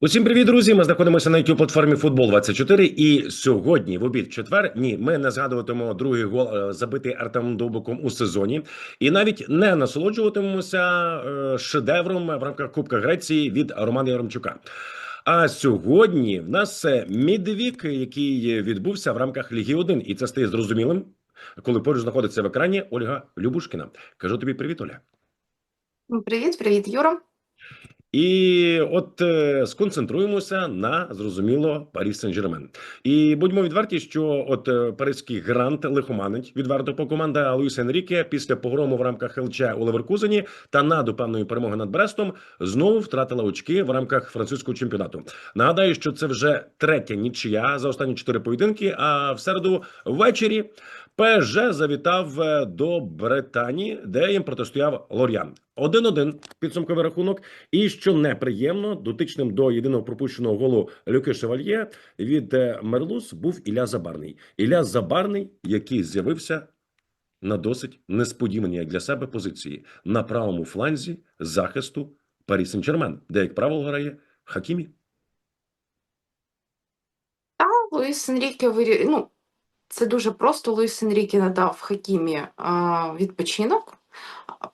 Усім привіт, друзі! Ми знаходимося на youtube платформі Футбол 24 І сьогодні, в обід четвер, ні, ми не згадуватимемо другий гол е, забитий Артемом Довбиком у сезоні, і навіть не насолоджуватимемося е, шедевром в рамках Кубка Греції від Романа Яремчука. А сьогодні в нас мідвік, який відбувся в рамках Ліги 1. і це стає зрозумілим, коли поруч знаходиться в екрані Ольга Любушкіна. Кажу тобі привіт, Оля. Привіт, привіт, Юра. І от е, сконцентруємося на зрозуміло Парі Сен-Жермен. І будьмо відверті, що от е, паризький грант лихоманить відверто по команда Луїса Енріке після погрому в рамках ЛЧ у Леверкузені та наду певної перемоги над Брестом знову втратила очки в рамках французького чемпіонату. Нагадаю, що це вже третя нічия за останні чотири поєдинки. А в середу ввечері ПСЖ завітав е, до Британії, де їм протистояв Лор'ян. 1-1 підсумковий рахунок. І що неприємно, дотичним до єдиного пропущеного голу Люки Шевальє від е, Мерлус був Ілля Забарний. Ілля Забарний, який з'явився на досить несподіваній для себе позиції на правому фланзі захисту Парі Сен-Жермен, де, як правило, грає Хакімі. Та Луїс Енріке вирі... ну, це дуже просто. Луїс Енріке надав Хакімі відпочинок.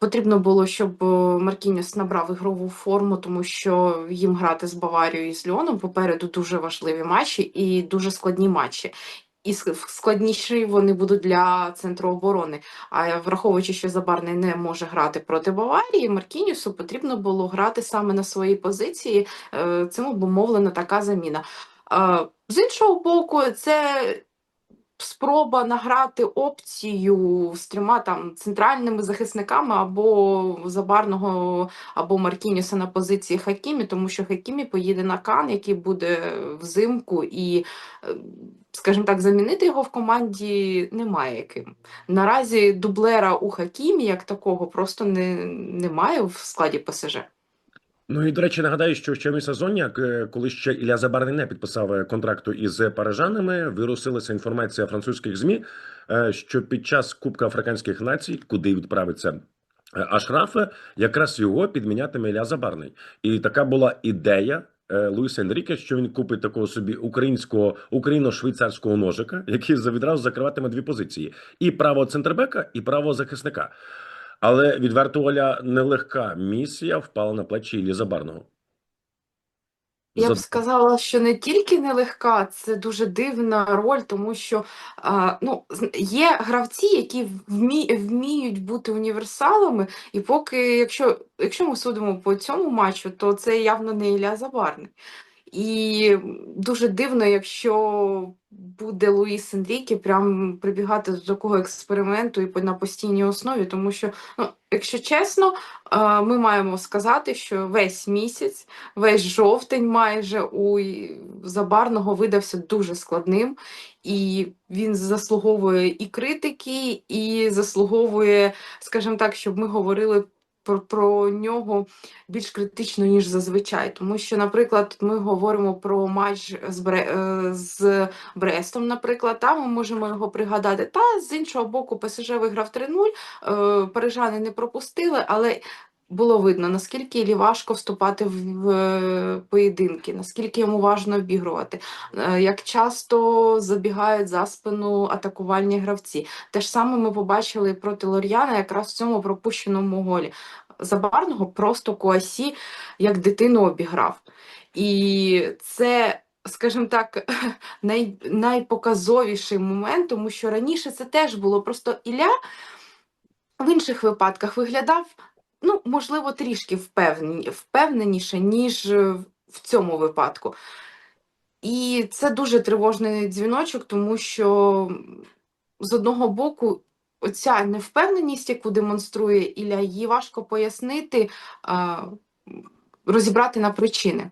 Потрібно було, щоб е, Маркіньос набрав ігрову форму, тому що їм грати з Баварією і з Ліоном попереду дуже важливі матчі і дуже складні матчі. І складніші вони будуть для центру оборони. А враховуючи, що Забарний не може грати проти Баварії, Маркіньосу потрібно було грати саме на своїй позиції. Е, Цим обумовлена така заміна. Е, З іншого боку, це спроба награти опцію з трьома там центральними захисниками або Забарного, або Маркіньоса на позиції Хакімі, тому що Хакімі поїде на Кан, який буде взимку, і, е, скажімо так, замінити його в команді немає яким. Наразі дублера у Хакімі як такого просто не, немає в складі ПСЖ. Ну і до речі, нагадаю, що ще в сезоні, як, е, коли ще Ілля Забарний не підписав е, контракту із парижанами, вирусилася інформація французьких змі, е, що під час Кубка Африканських націй, куди відправиться Ашраф, якраз його підмінятиме Ілля Забарний. І така була ідея. Луїса Енріке, що він купить такого собі українського україно-швейцарського ножика, який відразу закриватиме дві позиції: і правого центрбека, і правого захисника. Але відверто Оля нелегка місія впала на плечі Іллі Забарного. Я б сказала, що не тільки нелегка, це дуже дивна роль, тому що а, ну, є гравці, які вмі, вміють бути універсалами, і поки, якщо, якщо ми судимо по цьому матчу, то це явно не Ілля Забарний. І дуже дивно, якщо буде Луїс Енріке прям прибігати до такого експерименту і на постійній основі, тому що, ну, якщо чесно, ми маємо сказати, що весь місяць, весь жовтень майже у Забарного видався дуже складним, і він заслуговує і критики, і заслуговує, скажімо так, щоб ми говорили про, про нього більш критично, ніж зазвичай. Тому що, наприклад, ми говоримо про матч з, Бре, е, з Брестом, наприклад, та ми можемо його пригадати. Та з іншого боку, ПСЖ виграв 3-0, е, парижани не пропустили, але. Було видно, наскільки Іллі важко вступати в, в е, поєдинки, наскільки йому важно обігрувати, е, як часто забігають за спину атакувальні гравці. Те ж саме ми побачили проти Лор'яна якраз в цьому пропущеному голі. Забарного просто Куасі як дитину обіграв. І це, скажімо так, най, найпоказовіший момент, тому що раніше це теж було просто Ілля в інших випадках виглядав, ну, можливо, трішки впевнені, впевненіше, ніж е, в цьому випадку. І це дуже тривожний дзвіночок, тому що з одного боку, оця невпевненість, яку демонструє Ілля, її важко пояснити, розібрати на причини.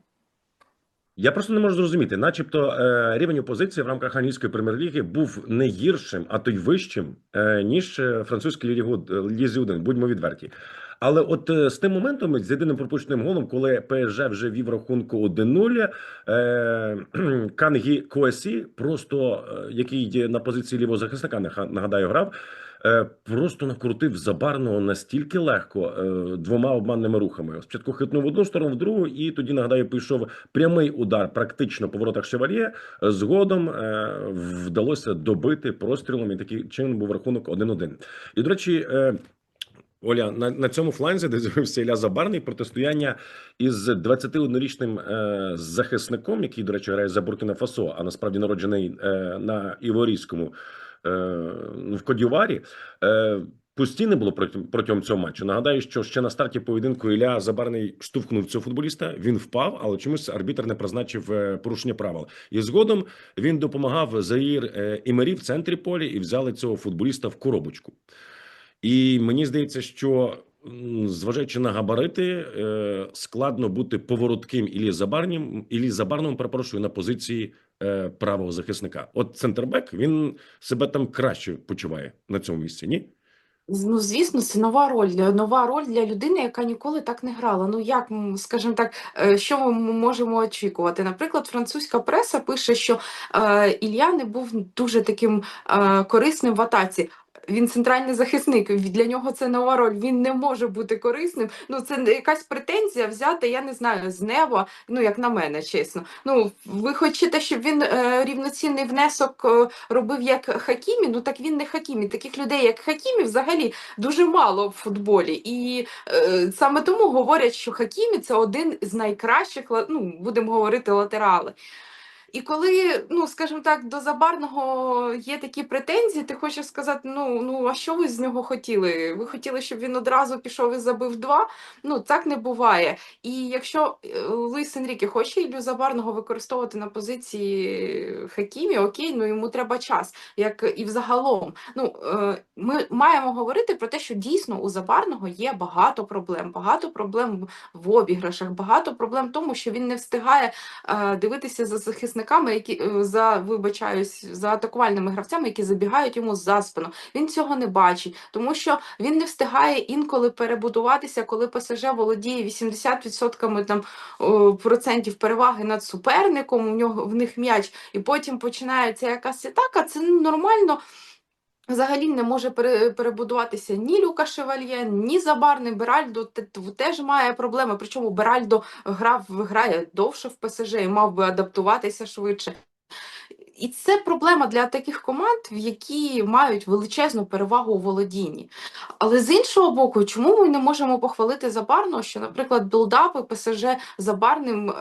Я просто не можу зрозуміти, начебто е, рівень опозиції в рамках англійської прем'єр-ліги був не гіршим, а то й вищим, е, ніж е, лізі 1, будьмо відверті. Але от е, з тим моментом, з єдиним пропущеним голом, коли ПСЖ вже вів рахунку 1-0, е, Кангі Коесі, просто е, який на позиції лівого захисника, нагадаю, грав, е, просто накрутив забарного настільки легко двома обманними рухами. Спочатку хитнув в одну сторону, в другу, і тоді нагадаю, пішов прямий удар практично по воротах шевальє. Згодом вдалося добити прострілом, і такий чином був рахунок 1-1. І до речі. Оля, на, на цьому фланзі, де з'явився Ілля Забарний, протистояння із 21-річним е, захисником, який, до речі, грає за Буркіна Фасо, а насправді народжений е, на Іворійському е, в Кодюварі. Е, Постійно було протягом, цього матчу. Нагадаю, що ще на старті поєдинку Ілля Забарний штовхнув цього футболіста. Він впав, але чомусь арбітр не призначив е, порушення правил. І згодом він допомагав Заїр е, Імері в центрі поля і взяли цього футболіста в коробочку. І мені здається, що зважаючи на габарити, е, складно бути поворотким Іллі Забарнім, Іллі Забарному, перепрошую, на позиції е, правого захисника. От центрбек він себе там краще почуває на цьому місці. Ні? Ну, звісно, це нова роль, нова роль для людини, яка ніколи так не грала. Ну, як, скажімо так, е, що ми можемо очікувати? Наприклад, французька преса пише, що е, Ілля не був дуже таким е, корисним в атаці. Він центральний захисник, для нього це нова роль. Він не може бути корисним. Ну, це якась претензія взяти, я не знаю, з неба, ну, як на мене, чесно. Ну, ви хочете, щоб він е, рівноцінний внесок е, робив як Хакімі, ну так він не Хакімі. Таких людей, як Хакімі, взагалі дуже мало в футболі. І е, саме тому говорять, що Хакімі це один з найкращих, ну, будемо говорити, латерали. І коли, ну скажімо так, до Забарного є такі претензії, ти хочеш сказати, ну, ну а що ви з нього хотіли? Ви хотіли, щоб він одразу пішов і забив два? Ну так не буває. І якщо е, Луїс Енріке хоче Іллю Забарного використовувати на позиції Хакімі, окей, ну йому треба час, як і взагалом. Ну е, ми маємо говорити про те, що дійсно у Забарного є багато проблем, багато проблем в обіграшах, багато проблем в тому, що він не встигає е, дивитися за захисниками, які е, за вибачаюсь, за атакувальними гравцями, які забігають йому за спину. Він цього не бачить, тому що він не встигає інколи перебудуватися, коли ПСЖ володіє 80% там процентів переваги над суперником. У нього в них м'яч, і потім починається якась атака. Це нормально. Взагалі не може пере- перебудуватися ні Люка Шевальє, ні Забарний. Беральдо теж має проблеми. Причому Беральдо грав, грає довше в ПСЖ і мав би адаптуватися швидше. І це проблема для таких команд, які мають величезну перевагу у володінні. Але з іншого боку, чому ми не можемо похвалити Забарного, що, наприклад, білдапи ПСЖ Забарним е,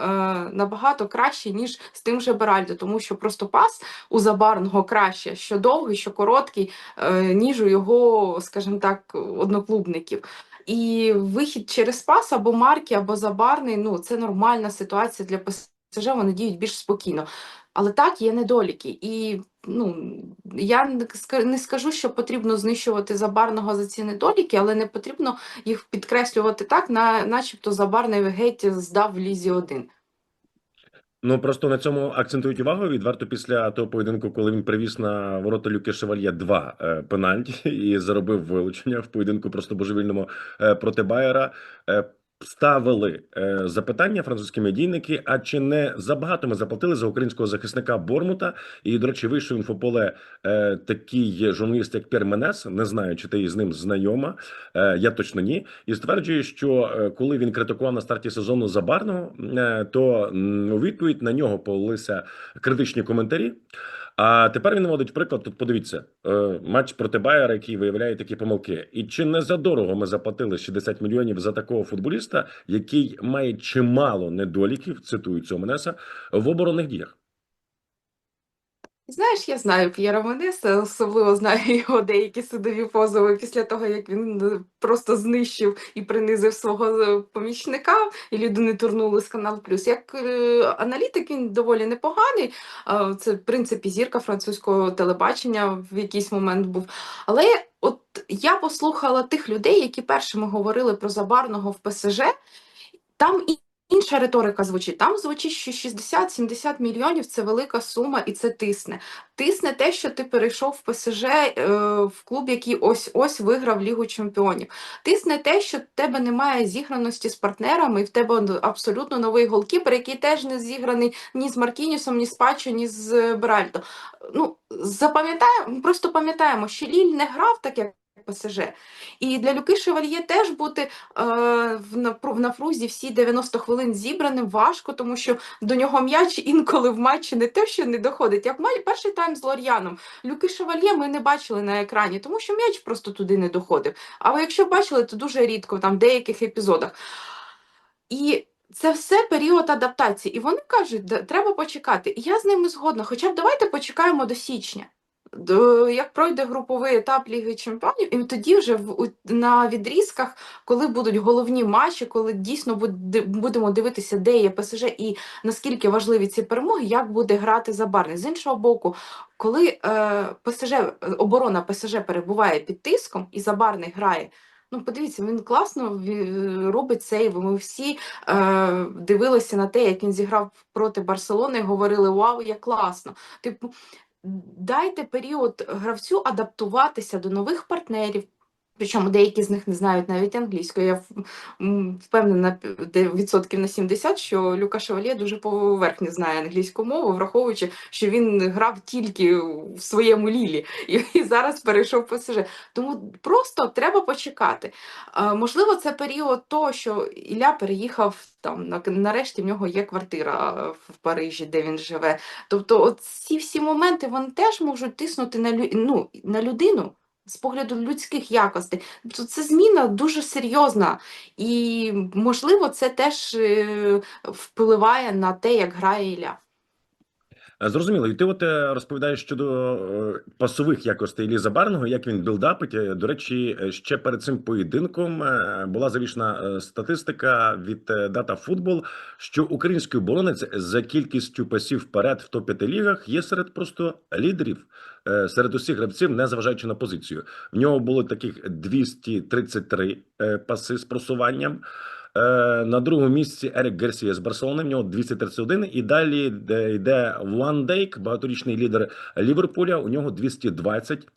набагато краще, ніж з тим же Беральдо, тому що просто пас у Забарного краще, що довгий, що короткий, е, ніж у його, скажімо так, одноклубників. І вихід через пас або марки, або забарний ну це нормальна ситуація для ПСЖ, вони діють більш спокійно. Але так, є недоліки. І ну, я не скажу, що потрібно знищувати забарного за ці недоліки, але не потрібно їх підкреслювати так, на, начебто забарний геть здав в лізі 1. Ну просто на цьому акцентують увагу. Відверто після того поєдинку, коли він привіз на ворота Люки Шевальє два е, пенальті і заробив вилучення в поєдинку просто божевільному е, проти Байера. Ставили е, запитання французькі медійники. А чи не забагато ми заплатили за українського захисника Бормута? І до речі, вийшов інфополе е, такий журналіст, як Пєр Менес. Не знаю, чи ти з ним знайома. Е, я точно ні. І стверджує, що е, коли він критикував на старті сезону Забарного, е, то у відповідь на нього полилися критичні коментарі. А тепер він наводить приклад. Тут подивіться е, матч проти Байера, який виявляє такі помилки. І чи не задорого ми заплатили 60 мільйонів за такого футболіста, який має чимало недоліків, цитую цього Менеса, в оборонних діях? Знаєш, я знаю П'єра Менеса, особливо знаю його деякі судові позови після того, як він е, просто знищив і принизив свого е, помічника, і люди не турнули з Канал Плюс. Як е, аналітик він доволі непоганий. Це, в принципі, зірка французького телебачення в якийсь момент був. Але от я послухала тих людей, які першими говорили про Забарного в ПСЖ. Там і інша риторика звучить. Там звучить, що 60-70 мільйонів це велика сума і це тисне. Тисне те, що ти перейшов в ПСЖ е, в клуб, який ось ось виграв Лігу Чемпіонів. Тисне те, що в тебе немає зіграності з партнерами, і в тебе абсолютно новий голкіпер, який теж не зіграний ні з Маркінісом, ні з Пачо, ні з Беральдо. Ну, запам'ятаємо, просто пам'ятаємо, що Ліль не грав так, як ПСЖ. І для Люки Шевальє теж бути е, в напрузі всі 90 хвилин зібраним важко, тому що до нього м'яч інколи в матчі не те, що не доходить. Як перший тайм з Лор'яном. Люки Шевальє ми не бачили на екрані, тому що м'яч просто туди не доходив. Але якщо бачили, то дуже рідко, там в деяких епізодах. І це все період адаптації. І вони кажуть, треба почекати. І я з ними згодна. Хоча б давайте почекаємо до січня. Як пройде груповий етап Ліги Чемпіонів, і тоді вже в, на відрізках, коли будуть головні матчі, коли дійсно буде, будемо дивитися, де є ПСЖ і наскільки важливі ці перемоги, як буде грати Забарний. З іншого боку, коли е, ПСЖ, е, оборона ПСЖ перебуває під тиском і Забарний грає. Ну, подивіться, він класно ві- робить сейви. Ми всі е, дивилися на те, як він зіграв проти Барселони, і говорили: Вау, як класно! Типу, дайте період гравцю адаптуватися до нових партнерів. Причому деякі з них не знають навіть англійської. Я впевнена відсотків на 70, що Люка Шевальє дуже поверхньо знає англійську мову, враховуючи, що він грав тільки в своєму лілі і, зараз перейшов в ПСЖ. Тому просто треба почекати. Можливо, це період того, що Ілля переїхав там на, нарешті в нього є квартира в Парижі, де він живе. Тобто, ці всі моменти вони теж можуть тиснути на, ну, на людину з погляду людських якостей. Тобто це зміна дуже серйозна, і можливо, це теж е, впливає на те, як грає Ілля. Е, Зрозуміло, і ти от е, розповідаєш щодо е, пасових якостей Іллі Забарного, як він білдапить. До речі, ще перед цим поєдинком була завішена статистика від Data Football, що український оборонець за кількістю пасів вперед в топ-5 лігах є серед просто лідерів, серед усіх гравців, не зважаючи на позицію. В нього було таких 233 е, паси з просуванням. Е, На другому місці Ерік Гарсія з Барселони. В нього 231. І далі йде Ван Дейк, багаторічний лідер Ліверпуля. У нього 220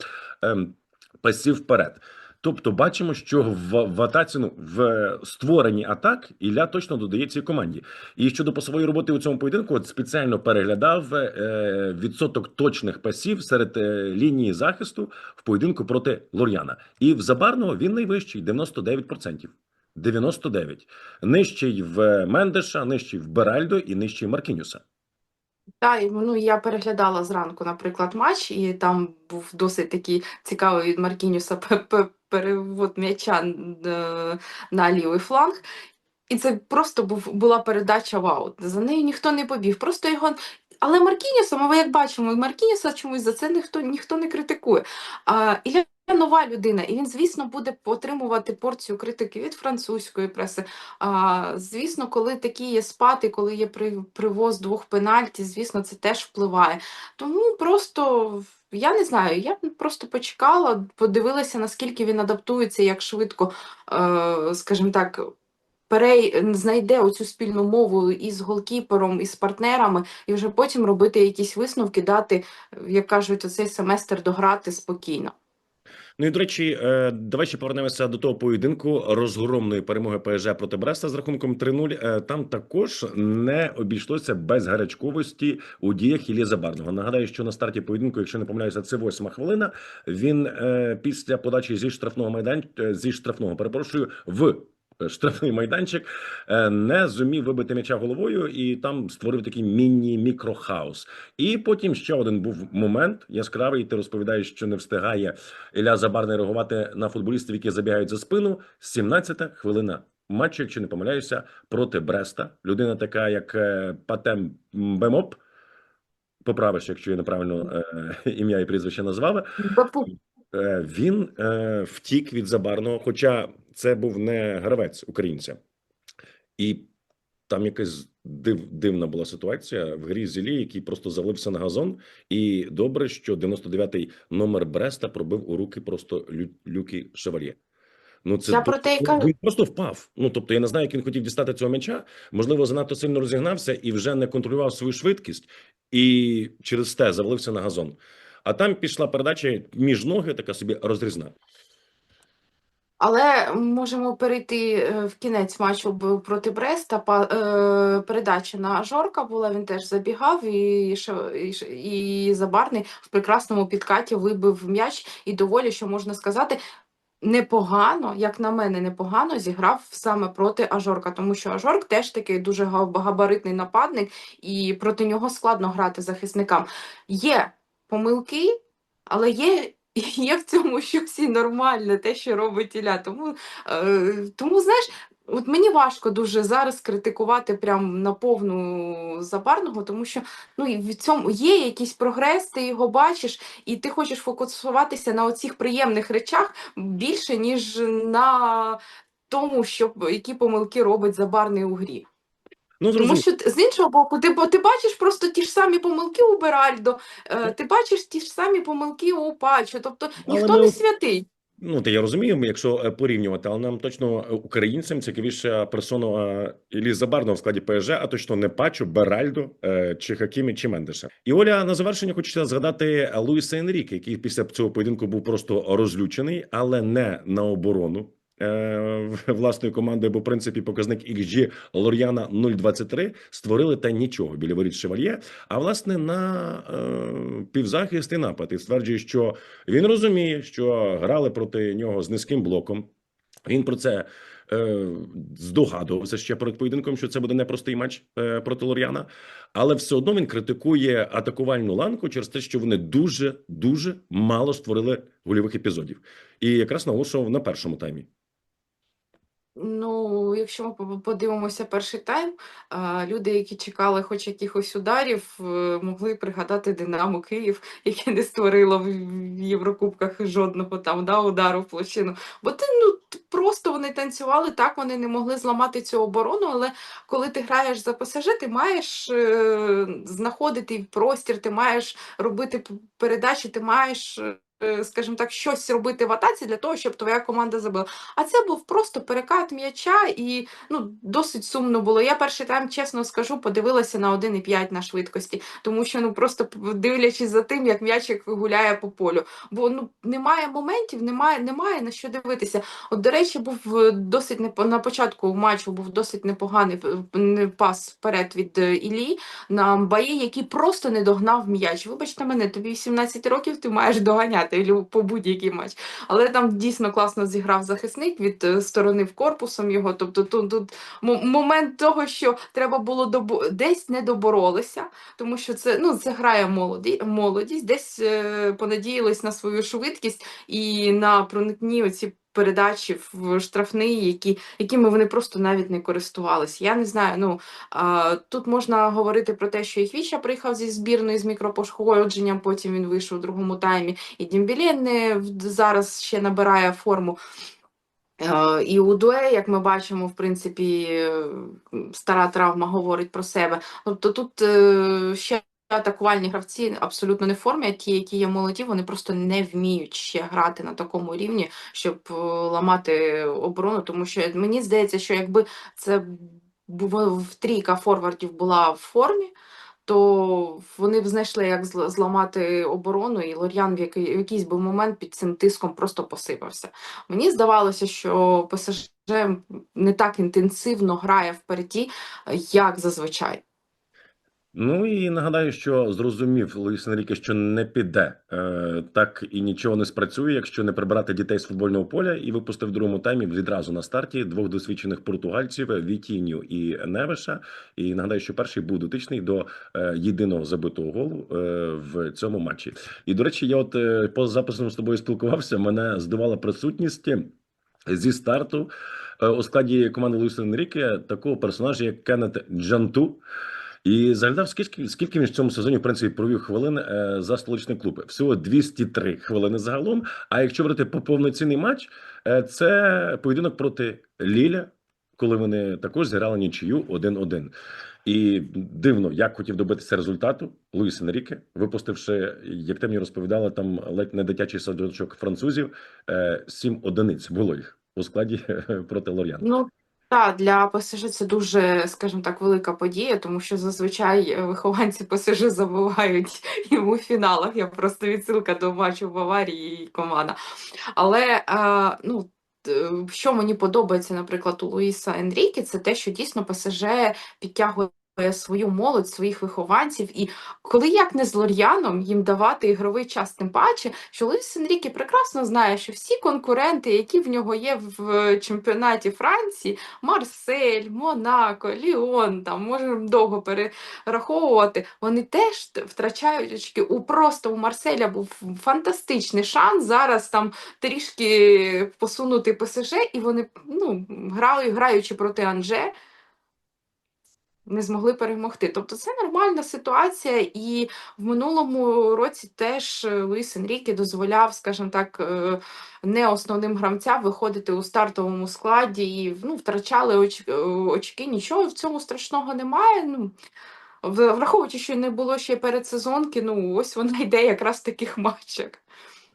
ем, пасів вперед. Тобто, бачимо, що в, в атаці, ну, в створенні атак Ілля точно додає цій команді. І щодо пасової роботи у цьому поєдинку, от спеціально переглядав е, відсоток точних пасів серед е, лінії захисту в поєдинку проти Лор'яна. І в Забарного він найвищий 99%. 99. Нижчий в Мендеша, нижчий в Беральдо і нижчий Маркінюса. Так, і, ну, я переглядала зранку, наприклад, матч, і там був досить такий цікавий від Маркінюса пе- пе- перевод м'яча е, на лівий фланг. І це просто був, була передача вау. За нею ніхто не побіг. Просто його. Але Маркінюса, ми як бачимо, Маркінюса чомусь за це ніхто, ніхто не критикує. А, Ілля нова людина, і він, звісно, буде отримувати порцію критики від французької преси. А, звісно, коли такі є спати, коли є при, привоз двох пенальті, звісно, це теж впливає. Тому просто. Я не знаю, я просто почекала, подивилася, наскільки він адаптується, як швидко, е, скажімо так, перей... знайде оцю спільну мову із голкіпером, із партнерами, і вже потім робити якісь висновки, дати, як кажуть, оцей семестр дограти спокійно. Ну і до речі, е, давай ще повернемося до того поєдинку розгромної перемоги ПСЖ проти Бреста з рахунком 3-0. Е, Там також не обійшлося без гарячковості у діях Іллі Забарного. Нагадаю, що на старті поєдинку, якщо не помиляюся, це восьма хвилина. Він е, після подачі зі штрафного майдан е, зі штрафного перепрошую в. Штрафний майданчик е, не зумів вибити м'яча головою, і там створив такий міні-мікрохаус. І потім ще один був момент яскравий. Ти розповідаєш, що не встигає Ілля Забарний реагувати на футболістів, які забігають за спину. 17-та хвилина матчу, якщо не помиляюся, проти Бреста. Людина така, як е, Патем Бемоп. Поправиш, якщо я неправильно е, ім'я і прізвище назвав. Е, Він е, втік від Забарного, хоча це був не гравець українця, і там якась див, дивна була ситуація в грі Зілі, який просто залився на газон. І добре, що 99-й номер Бреста пробив у руки просто лю, люки Шевальє. Ну, це Я про те й кажу. він просто впав. Ну тобто, я не знаю, як він хотів дістати цього м'яча. Можливо, занадто сильно розігнався і вже не контролював свою швидкість, і через те завалився на газон. А там пішла передача між ноги, така собі розрізна. Але можемо перейти е, в кінець матчу проти Бреста. Е, Передача на Жорка була, він теж забігав, і, і, Забарний в прекрасному підкаті вибив м'яч. І доволі, що можна сказати, непогано, як на мене, непогано зіграв саме проти Ажорка, тому що Ажорк теж такий дуже габаритний нападник, і проти нього складно грати захисникам. Є помилки, але є. Є в цьому щось і нормальне, те, що робить Ілля. Тому, е, тому знаєш, от мені важко дуже зараз критикувати прям на повну Забарного, тому що ну, в цьому є якийсь прогрес, ти його бачиш, і ти хочеш фокусуватися на оцих приємних речах більше, ніж на тому, що, які помилки робить Забарний у грі. Ну, Тому що з іншого боку, ти, бо ти бачиш просто ті ж самі помилки у Беральдо, е, ти бачиш ті ж самі помилки у Пачо, тобто ніхто ми не святий. Ну, та я розумію, якщо е, порівнювати, але нам точно е, українцям цікавіша персона е, Іллі в складі ПСЖ, а точно не Пачо, Беральдо чи Хакімі, чи Мендеша. І Оля на завершення хочеться згадати Луїса Енріке, який після цього поєдинку був просто розлючений, але не на оборону. Е, Власної команди, бо в принципі показник XG Лор'яна 0,23 створили та нічого біля воріт Шевальє. А власне на е, півзахист і напад і стверджує, що він розуміє, що грали проти нього з низьким блоком. Він про це е, здогадувався ще перед поєдинком, що це буде непростий матч е, проти Лор'яна, але все одно він критикує атакувальну ланку через те, що вони дуже дуже мало створили гольових епізодів, і якраз наголошував на першому таймі. Ну, якщо ми подивимося перший тайм, люди, які чекали хоч якихось ударів, е, могли пригадати Динамо Київ, яке не створило в Єврокубках жодного там да, удару в площину. Бо ти ну просто вони танцювали так, вони не могли зламати цю оборону. Але коли ти граєш за ПСЖ, ти маєш е, знаходити простір, ти маєш робити передачі, ти маєш. Е, Скажімо так, щось робити в атаці для того, щоб твоя команда забила. А це був просто перекат м'яча, і ну досить сумно було. Я перший тайм, чесно скажу, подивилася на 1,5 на швидкості, тому що ну просто дивлячись за тим, як м'ячик гуляє по полю. Бо ну немає моментів, немає, немає на що дивитися. От, до речі, був е, досить непо- на початку матчу був досить непоганий пас вперед від е, Іллі на Мбаї, який просто не догнав м'яч. Вибачте мене, тобі 18 років, ти маєш доганяти лю- по будь-який матч. Але там дійсно класно зіграв захисник від е, сторони в корпусом його. Тобто тут, тут момент того, що треба було добо... десь не доборолися, тому що це ну це грає молоді... молодість, десь е, понадіялись на свою швидкість і на проникні оці. Передачі в штрафний, які, якими вони просто навіть не користувалися. Я не знаю. Ну а, тут можна говорити про те, що і Хвіча приїхав зі збірної з мікропошкодженням, потім він вийшов у другому таймі. І Дімбілє не зараз ще набирає форму. І у Дуе, як ми бачимо, в принципі, стара травма говорить про себе. Тобто тут е, ще атакувальні гравці абсолютно не в формі, а ті, які є молоді, вони просто не вміють ще грати на такому рівні, щоб е, ламати оборону. Тому що мені здається, що якби це в трійка форвардів була в формі, то вони б знайшли, як зламати оборону, і Лор'ян в, який, в якийсь би момент під цим тиском просто посипався. Мені здавалося, що ПСЖ не так інтенсивно грає впереді, як зазвичай. Ну і нагадаю, що зрозумів Луїс Енріке, що не піде е, так і нічого не спрацює, якщо не прибирати дітей з футбольного поля, і випустив в другому таймі відразу на старті двох досвідчених португальців Вітіню і Невеша. І нагадаю, що перший був дотичний до е, єдиного забитого голу е, в цьому матчі. І до речі, я от е, поза записом з тобою спілкувався. Мене здивувала присутність зі старту е, у складі команди Луїса Енріке такого персонажа, як Кеннет Джанту. І заглядав, скільки, скільки він в цьому сезоні в принципі провів хвилин е, за столичний клуб. Всього 203 хвилини загалом. А якщо брати по повноцінний матч, е, це поєдинок проти Ліля, коли вони також зіграли нічию 1-1. І дивно, як хотів добитися результату Луїс Енріке, випустивши, як ти мені розповідала, там ледь не дитячий садочок французів, е, сім одиниць було їх у складі проти Лор'ян. Ну, так, для ПСЖ це дуже, скажімо так, велика подія, тому що зазвичай е, вихованці ПСЖ забувають йому в фіналах. Я просто відсилка до матчу Баварії і команда. Але е, ну, що мені подобається, наприклад, у Луїса Енріки, це те, що дійсно ПСЖ підтягує свою молодь, своїх вихованців. І коли як не з Лор'яном їм давати ігровий час, тим паче, що Луїс Енріке прекрасно знає, що всі конкуренти, які в нього є в чемпіонаті Франції, Марсель, Монако, Ліон, там можемо довго перераховувати, вони теж втрачають очки. У просто у Марселя був фантастичний шанс зараз там трішки посунути ПСЖ, і вони ну, грали, граючи проти Анже, не змогли перемогти. Тобто це нормальна ситуація, і в минулому році теж е, Луїс Енріке дозволяв, скажімо так, е, не основним гравцям виходити у стартовому складі і ну, втрачали оч- е, очки. Нічого в цьому страшного немає. Ну, враховуючи, що не було ще передсезонки, ну ось вона йде якраз в таких матчах.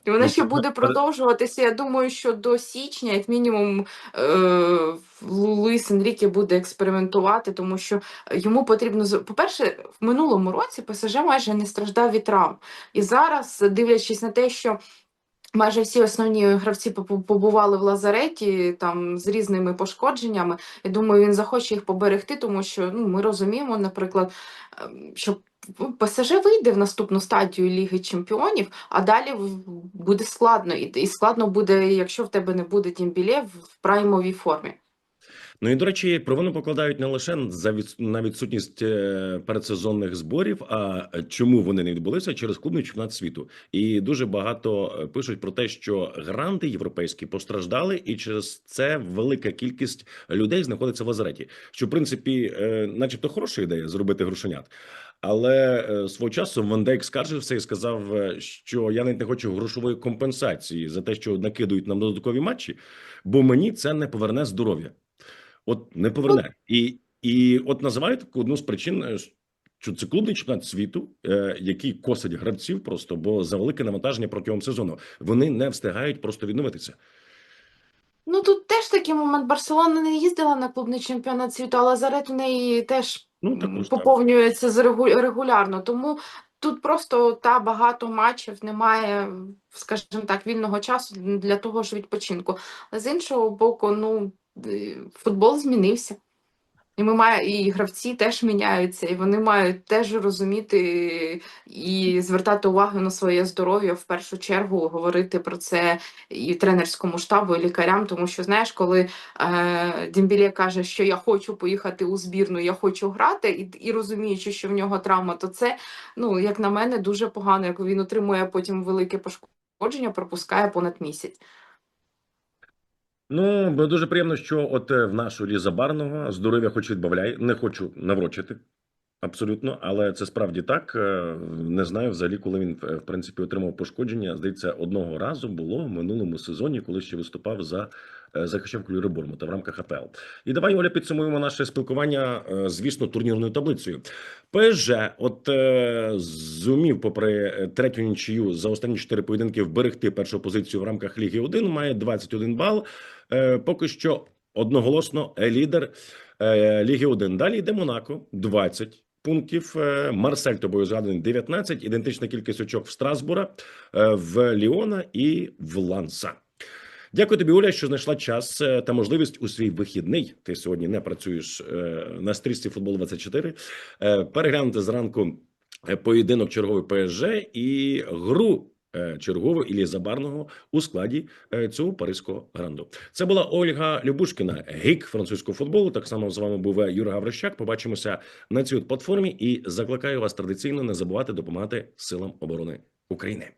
І вона Ну, ще буде продовжуватися. Я думаю, що до січня, як мінімум, е, Луїс Енріке буде експериментувати, тому що йому потрібно по-перше, в минулому році ПСЖ майже не страждав від травм. І зараз, дивлячись на те, що майже всі основні гравці побували в лазареті там з різними пошкодженнями. Я думаю, він захоче їх поберегти, тому що ну, ми розуміємо, наприклад, ем, що ну, ПСЖ вийде в наступну стадію Ліги Чемпіонів, а далі буде складно. І, складно буде, якщо в тебе не буде Дімбілє в праймовій формі. Ну і до речі, провину покладають не лише за від... на відсутність е, передсезонних зборів, а чому вони не відбулися через клубний чемпіонат світу. І дуже багато е, пишуть про те, що гранти європейські постраждали, і через це велика кількість людей знаходиться в лазареті. Що в принципі, е, начебто, хороша ідея зробити грошенят. Але е, свого часу Ван Дейк скаржився і сказав, е, що я навіть не хочу грошової компенсації за те, що накидують нам додаткові матчі, бо мені це не поверне здоров'я. От не поверне. І, і от називають таку одну з причин, е, що це клубний чемпіонат світу, який косить гравців просто, бо за велике навантаження протягом сезону вони не встигають просто відновитися. Ну тут теж такий момент. Барселона не їздила на клубний чемпіонат світу, а Лазарет у неї теж Ну м, так. поповнюється з регу- регулярно. Тому тут просто та багато матчів немає, скажімо так, вільного часу для того ж відпочинку. Але з іншого боку, ну е, футбол змінився. І ми має, і гравці теж міняються, і вони мають теж розуміти і звертати увагу на своє здоров'я в першу чергу, говорити про це і тренерському штабу, і лікарям. Тому що знаєш, коли е, Дімбілє каже, що я хочу поїхати у збірну, я хочу грати, і, і розуміючи, що в нього травма, то це, ну як на мене, дуже погано, як він отримує потім велике пошкодження, пропускає понад місяць. Ну дуже приємно, що от е, в нашу Ліза Барного здоров'я хоч відбавляй. Не хочу наврочити. Абсолютно, але це справді так. Е, Не знаю взагалі, коли він е, в принципі отримав пошкодження. Здається, одного разу було в минулому сезоні, коли ще виступав за захищав кольори Бормута в рамках АПЛ. І давай Оля підсумуємо наше спілкування, е, звісно, турнірною таблицею. ПСЖ от е, зумів, попри е, третю нічию за останні чотири поєдинки, вберегти першу позицію в рамках Ліги 1, має 21 бал. Е, Поки що одноголосно е, лідер е, Ліги 1. Далі йде Монако 20 пунктів. Е, Марсель тобою згаданий 19, ідентична кількість очок в Страсбура, е, в Ліона і в Ланса. Дякую тобі, Оля, що знайшла час е, та можливість у свій вихідний. Ти сьогодні не працюєш е, на стрічці футбол 24 е, Переглянути зранку поєдинок черговий ПСЖ і гру чергову Іллі Забарного у складі цього паризького гранду. Це була Ольга Любушкіна, гік французького футболу. Так само з вами був Юра Гаврищак. Побачимося на цій платформі і закликаю вас традиційно не забувати допомагати силам оборони України.